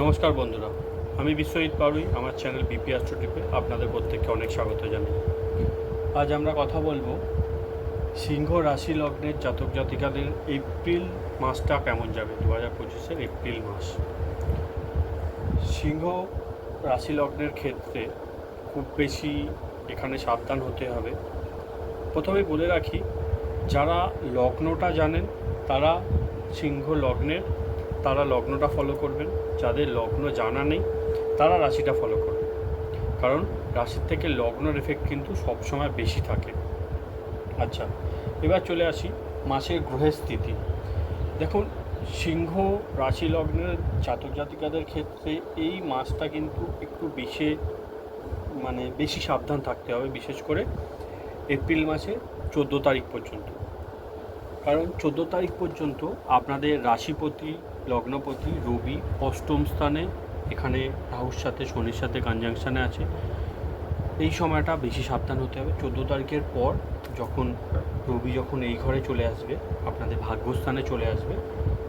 নমস্কার বন্ধুরা, আমি বিশ্বজিৎ পারুই, আমার চ্যানেল বিপি অ্যাস্ট্রো ট্রিপে আপনাদের প্রত্যেককে অনেক স্বাগত জানাই। আজ আমরা কথা বলব সিংহ রাশি লগ্নের জাতক জাতিকাদের এপ্রিল মাসটা কেমন যাবে দু হাজার পঁচিশের এপ্রিল মাস। সিংহ রাশি লগ্নের ক্ষেত্রে খুব বেশি এখানে সাবধান হতে হবে। প্রথমে বলে রাখি, যারা লগ্নটা জানেন, তারা সিংহ লগ্নের তারা লগ্নটা ফলো করবেন। যাদের লগ্ন জানা নেই, তারা রাশিটা ফলো করবেন। কারণ রাশির থেকে লগ্নের এফেক্ট কিন্তু সবসময় বেশি থাকে। আচ্ছা এবার চলে আসি মাসের গ্রহের স্থিতি। দেখুন, সিংহ রাশি লগ্নের জাতক জাতিকাদের ক্ষেত্রে এই মাসটা কিন্তু একটু বেশি মানে বেশি সাবধান থাকতে হবে, বিশেষ করে এপ্রিল মাসে চোদ্দ তারিখ পর্যন্ত। কারণ চোদ্দ তারিখ পর্যন্ত আপনাদের রাশিপতি লগ্নপতি রবি অষ্টম স্থানে, এখানে রাহুর সাথে, শনির সাথে কনজাংশনে আছে। এই সময়টা বেশি সাবধান হতে হবে। চোদ্দ তারিখের পর যখন রবি যখন এই ঘরে চলে আসবে, আপনাদের ভাগ্যস্থানে চলে আসবে,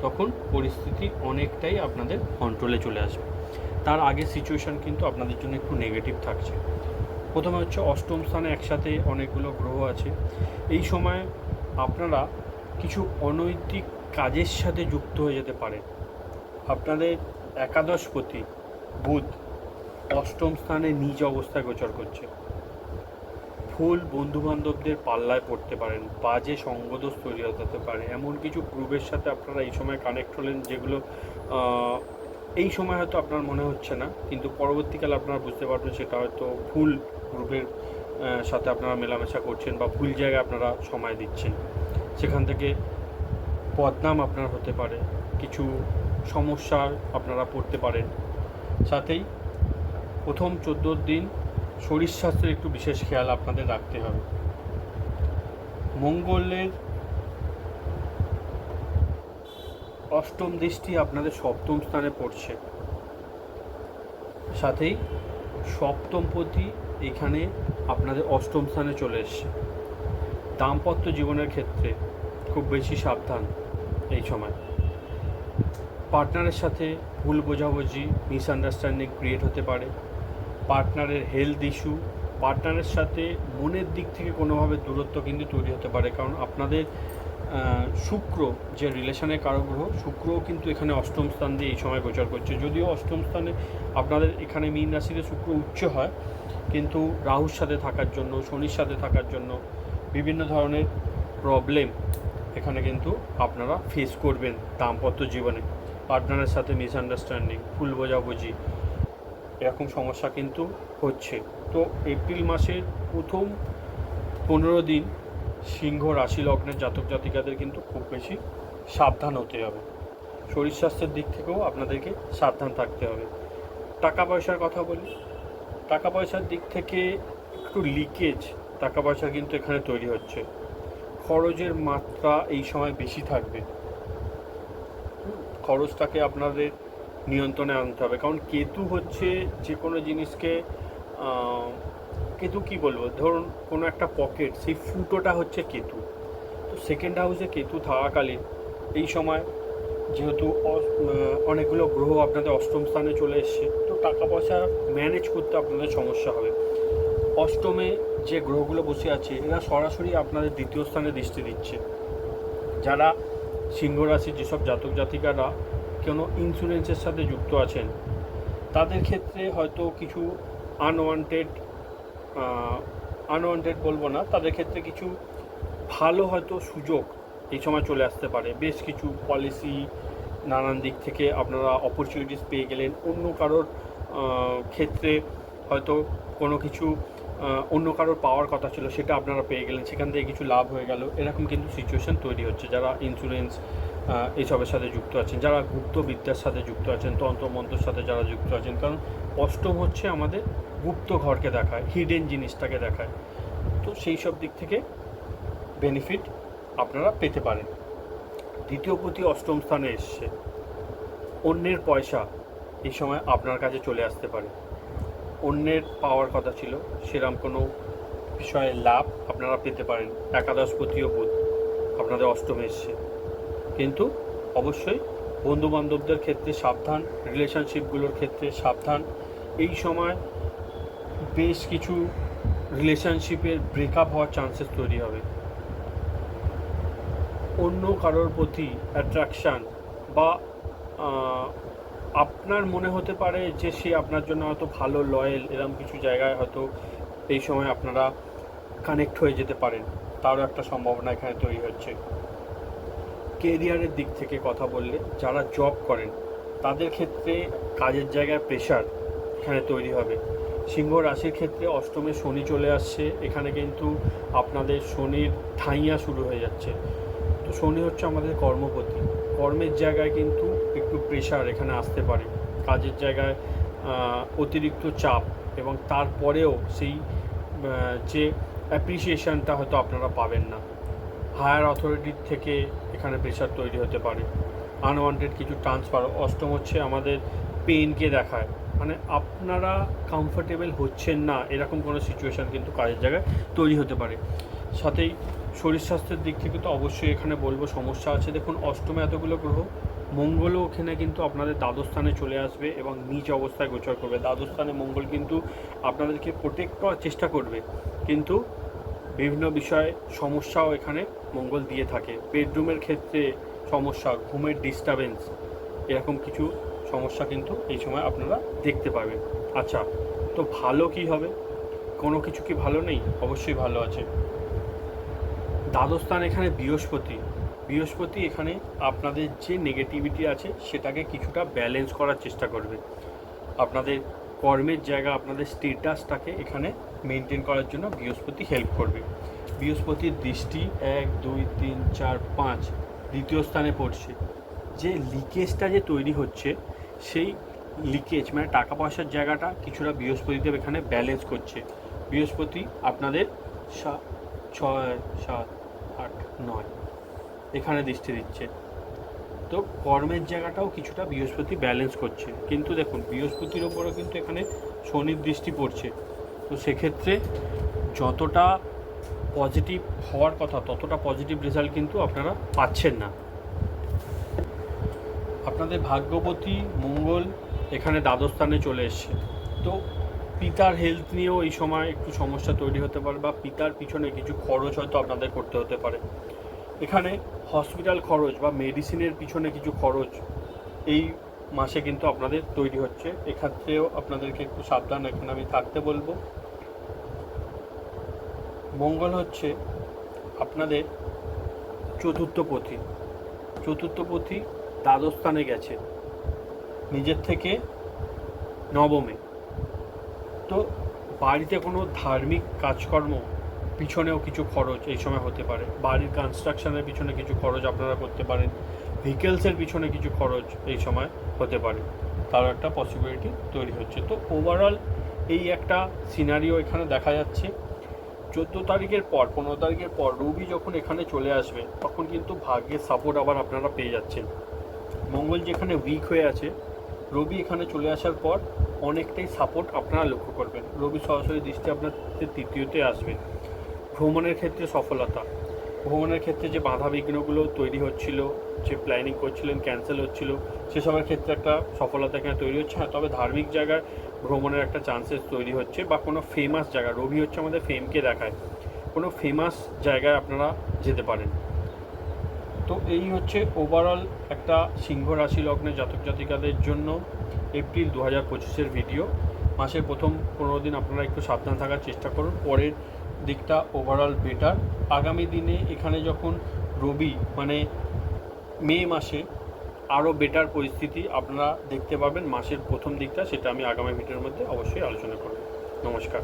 তখন পরিস্থিতি অনেকটাই আপনাদের কন্ট্রোলে চলে আসবে। তার আগে সিচুয়েশান কিন্তু আপনাদের জন্য একটু নেগেটিভ থাকছে। প্রথমে হচ্ছে অষ্টম স্থানে একসাথে অনেকগুলো গ্রহ আছে। এই সময় আপনারা কিছু অনৈতিক কাজের সাথে যুক্ত হয়ে যেতে পারে। আপনাদের একাদশপতি বুধ অষ্টম স্থানে নিজ অবস্থায় গোচর করছে। ফুল বন্ধুবান্ধবদের পাল্লায় পড়তে পারেন, বাজে সঙ্গদোষ তৈরি হতে পারে, এমন কিছু গ্রুপের সাথে আপনারা এই সময় কানেক্ট হলেন যেগুলো এই সময় হয়তো আপনার মনে হচ্ছে না, কিন্তু পরবর্তীকালে আপনারা বুঝতে পারবেন সেটা হয়তো ভুল গ্রুপের সাথে আপনারা মেলামেশা করছেন বা ভুল জায়গায় আপনারা সময় দিচ্ছেন। সেখান থেকে বদনাম আপনার হতে পারে, কিছু সমস্যার আপনারা পড়তে পারেন। সাথেই প্রথম চোদ্দ দিন শরীর স্বাস্থ্যের একটু বিশেষ খেয়াল আপনাদের রাখতে হবে। মঙ্গলের অষ্টম দৃষ্টি আপনাদের সপ্তম স্থানে পড়ছে। সাথেই সপ্তমপতি এখানে আপনাদের অষ্টম স্থানে চলে এসছে। দাম্পত্য জীবনের ক্ষেত্রে খুব বেশি সাবধান। এই সময়। পার্টনারের সাথে ভুল বোঝাবুঝি মিসআন্ডারস্ট্যান্ডিং ক্রিয়েট হতে পারে। পার্টনারের হেলথ ইস্যু পার্টনারের সাথে মনের দিক থেকে কোনোভাবে দূরত্ব কিন্তু তৈরি হতে পারে। কারণ আপনাদের শুক্র যে রিলেশনের কারক গ্রহ শুক্রও কিন্তু এখানে অষ্টম স্থান দিয়ে এই সময় গোচর করছে। যদিও অষ্টম স্থানে আপনাদের এখানে মীন রাশিতে শুক্র উচ্চ হয়, কিন্তু রাহুর সাথে থাকার জন্য, শনির সাথে থাকার জন্য বিভিন্ন ধরনের প্রবলেম এখানে কিন্তু আপনারা ফেস করবেন দাম্পত্য জীবনে। পার্টনারের সাথে মিসআন্ডারস্ট্যান্ডিং ভুল বোঝাবুঝি, এরকম সমস্যা কিন্তু হচ্ছে। তো এপ্রিল মাসের প্রথম পনেরো দিন সিংহ রাশি লগ্নের জাতক জাতিকাদের কিন্তু খুব বেশি সাবধান হতে হবে। শরীর স্বাস্থ্যের দিক থেকেও আপনাদেরকে সাবধান থাকতে হবে। টাকা পয়সার কথা বলি। টাকা পয়সার দিক থেকে একটু লিকেজ টাকা পয়সা কিন্তু এখানে তৈরি হচ্ছে। খরচের মাত্রা এই সময় বেশি থাকবে। খরচটাকে আপনাদের নিয়ন্ত্রণে আনতে হবে। কারণ কেতু হচ্ছে যে কোনো জিনিসকে কেতু কি বলব? ধরুন কোনো একটা পকেট, সেই ফুটোটা হচ্ছে কেতু। তো সেকেন্ড হাউসে কেতু থাকাকালীন এই সময় যেহেতু অনেকগুলো গ্রহ আপনাদের অষ্টম স্থানে চলে এসছে, তো টাকা পয়সা ম্যানেজ করতে আপনাদের সমস্যা হবে। অষ্টমে যে গ্রহগুলো বসে আছে, এরা সরাসরি আপনাদের দ্বিতীয় স্থানে দৃষ্টি দিচ্ছে। যারা সিংহ রাশির যেসব জাতক জাতিকারা কোনো ইন্স্যুরেন্সের সাথে যুক্ত আছেন, তাদের ক্ষেত্রে হয়তো কিছু আনওয়ান্টেড আনওয়ান্টেড বলব না, তাদের ক্ষেত্রে কিছু ভালো হয়তো সুযোগ এই সময় চলে আসতে পারে। বেশ কিছু পলিসি নানান দিক থেকে আপনারা অপরচুনিটিস পেয়ে গেলেন। অন্য কারোর ক্ষেত্রে হয়তো কোনো কিছু অন্য কারোর পাওয়ার কথা ছিল, সেটা আপনারা পেয়ে গেলেন। সেখান থেকে কিছু লাভ হয়ে গেল। এরকম কিন্তু সিচুয়েশন তৈরি হচ্ছে। যারা ইন্স্যুরেন্স এইসবের সাথে যুক্ত আছেন, যারা গুপ্তবিদ্যার সাথে যুক্ত আছেন তন্ত্র মন্ত্রের সাথে যারা যুক্ত আছেন, কারণ অষ্টম হচ্ছে আমাদের গুপ্ত ঘরকে দেখায় হিডেন জিনিসটাকে দেখায় তো সেই সব দিক থেকে বেনিফিট আপনারা পেতে পারেন। দ্বিতীয় প্রতি অষ্টম স্থানে এসছে। অন্যের পয়সা এই সময় আপনার কাছে চলে আসতে পারে। অন্যের পাওয়ার কথা ছিল সেরকম কোনো বিষয়ে লাভ আপনারা পেতে পারেন। একাদশপতিও বুধ, আপনাদের অষ্টমে এসছে। কিন্তু অবশ্যই বন্ধু বান্ধবদের ক্ষেত্রে সাবধান রিলেশনশিপগুলোর ক্ষেত্রে সাবধান। এই সময় বেশ কিছু রিলেশনশিপের ব্রেকআপ হওয়ার চান্সেস তৈরি হবে। অন্য কারোর প্রতি অ্যাট্রাকশান বা আপনার মনে হতে পারে যে সে আপনার জন্য হয়তো ভালো লয়েল এরকম কিছু জায়গায় হয়তো এই সময় আপনারা কানেক্ট হয়ে যেতে পারেন। তারও একটা সম্ভাবনা এখানে তৈরি হচ্ছে। কেরিয়ারের দিক থেকে কথা বললে, যারা জব করেন, তাদের ক্ষেত্রে কাজের জায়গায় প্রেশার এখানে তৈরি হবে। সিংহ রাশির ক্ষেত্রে অষ্টমে শনি চলে আসছে, এখানে কিন্তু আপনাদের শনির ঠাইয়া শুরু হয়ে যাচ্ছে। তো শনি হচ্ছে আমাদের কর্মপতি। কর্মের জায়গায় কিন্তু একটু প্রেশার এখানে আসতে পারে। কাজের জায়গায় অতিরিক্ত চাপ এবং তারপরেও সেই যে অ্যাপ্রিসিয়েশনটা হয়তো আপনারা পাবেন না। হায়ার অথরিটির থেকে এখানে প্রেশার তৈরি হতে পারে। আনওয়ান্টেড কিছু ট্রান্সফার অষ্টম হচ্ছে আমাদের পেনকে দেখায়। মানে আপনারা কমফোর্টেবল হচ্ছেন না, এরকম কোনো সিচুয়েশান কিন্তু কাজের জায়গায় তৈরি হতে পারে। সাথেই শরীর স্বাস্থ্যের দিক থেকে তো অবশ্যই এখানে বলব, সমস্যা আছে। দেখুন, অষ্টমে এতগুলো গ্রহ মঙ্গলও ওখানে কিন্তু আপনাদের দ্বাদশ স্থানে চলে আসবে এবং নিচ অবস্থায় গোচর করবে। দ্বাদশ স্থানে মঙ্গল কিন্তু আপনাদেরকে প্রোটেক্ট করার চেষ্টা করবে। কিন্তু বিভিন্ন বিষয়ে সমস্যাও এখানে মঙ্গল দিয়ে থাকে। বেডরুমের ক্ষেত্রে সমস্যা, ঘুমের ডিস্টারবেন্স এরকম কিছু সমস্যা কিন্তু এই সময় আপনারা দেখতে পাবেন। আচ্ছা তো ভালো কি হবে? কোনো কিছু কি ভালো নেই? অবশ্যই ভালো আছে। দ্বাদস্থান এখানে বৃহস্পতি। বৃহস্পতি এখানে আপনাদের যে নেগেটিভিটি আছে, সেটাকে কিছুটা ব্যালেন্স করার চেষ্টা করবে। আপনাদের কর্মের জায়গা, আপনাদের স্টেটাসটাকে এখানে মেনটেন করার জন্য বৃহস্পতি হেল্প করবে। বৃহস্পতির দৃষ্টি এক, দুই, তিন, চার, পাঁচ দ্বিতীয় স্থানে পড়ছে। যে লিকেজটা যে তৈরি হচ্ছে, সেই লিকেজ মানে টাকা পয়সার জায়গাটা কিছুটা বৃহস্পতিদেব এখানে ব্যালেন্স করছে। বৃহস্পতি আপনাদের সা ছয়, সাত, আট, নয় এখানে দৃষ্টি দিচ্ছে। তো কর্মের জায়গাটাও কিছুটা বৃহস্পতি ব্যালেন্স করছে। কিন্তু দেখুন, বৃহস্পতির ওপরও কিন্তু এখানে শনির দৃষ্টি পড়ছে। তো সেক্ষেত্রে যতটা পজিটিভ হওয়ার কথা, ততটা পজিটিভ রেজাল্ট কিন্তু আপনারা পাচ্ছেন না। আপনাদের ভাগ্যবতী মঙ্গল এখানে দ্বাদস্থানে চলে এসছে। তো পিতার হেলথ নিয়েও এই সময় একটু সমস্যা তৈরি হতে পারে বা পিতার পিছনে কিছু খরচ হয়তো আপনাদের করতে হতে পারে। এখানে হসপিটাল খরচ বা মেডিসিনের পিছনে কিছু খরচ এই মাসে কিন্তু আপনাদের তৈরি হচ্ছে। এক্ষেত্রেও আপনাদেরকে একটু সাবধান এখানে আমি থাকতে বলব। মঙ্গল হচ্ছে আপনাদের চতুর্থ পথি। চতুর্থ পথি দ্বাদশ স্থানে গেছে। নিজের থেকে নবমে। তো বাড়িতে কোনো ধার্মিক কাজকর্ম পিছনেও কিছু খরচ এই সময় হতে পারে। বাড়ির কনস্ট্রাকশনের পিছনে কিছু খরচ আপনারা করতে পারেন। ভেহিকেলসের পিছনে কিছু খরচ এই সময় হতে পারে। তারও একটা পসিবিলিটি তৈরি হচ্ছে। তো ওভারঅল এই একটা সিনারিও এখানে দেখা যাচ্ছে। চোদ্দ তারিখের পর, পনেরো তারিখের পর রবি যখন এখানে চলে আসবে, তখন কিন্তু ভাগ্যের সাপোর্ট আবার আপনারা পেয়ে যাচ্ছেন। মঙ্গল যেখানে উইক হয়ে আছে, রবি এখানে চলে আসার পর অনেকটাই সাপোর্ট আপনারা লক্ষ্য করবেন। রবি সরাসরি দৃষ্টি আপনাদের তৃতীয়তে আসবে। ভ্রমণের ক্ষেত্রে সফলতা। ভ্রমণের ক্ষেত্রে যে বাধা বিঘ্নগুলো তৈরি হচ্ছিল, যে প্ল্যানিং করছিলেন ক্যান্সেল হচ্ছিল, সেসবের ক্ষেত্রে একটা সফলতা এখানে তৈরি হচ্ছে হ্যাঁ তবে ধার্মিক জায়গায় ভ্রমণের একটা চান্সেস তৈরি হচ্ছে বা কোনো ফেমাস জায়গা রবি হচ্ছে আমাদের ফেমকে দেখায়, কোনো ফেমাস জায়গায় আপনারা যেতে পারেন। তো এই হচ্ছে ওভারঅল একটা সিংহ রাশি লগ্নের জাতক জাতিকাদের জন্য এপ্রিল দু হাজার পঁচিশের ভিডিও মাসের প্রথম পনেরো দিন আপনারা একটু সাবধান থাকার চেষ্টা করুন। পরের দিকটা ওভারঅল বেটার আগামী দিনে এখানে যখন রবি মানে মে মাসে আরও বেটার পরিস্থিতি আপনারা দেখতে পাবেন, মাসের প্রথম দিকটা, সেটা আমি আগামী ভিডিওর মধ্যে অবশ্যই আলোচনা করব। নমস্কার।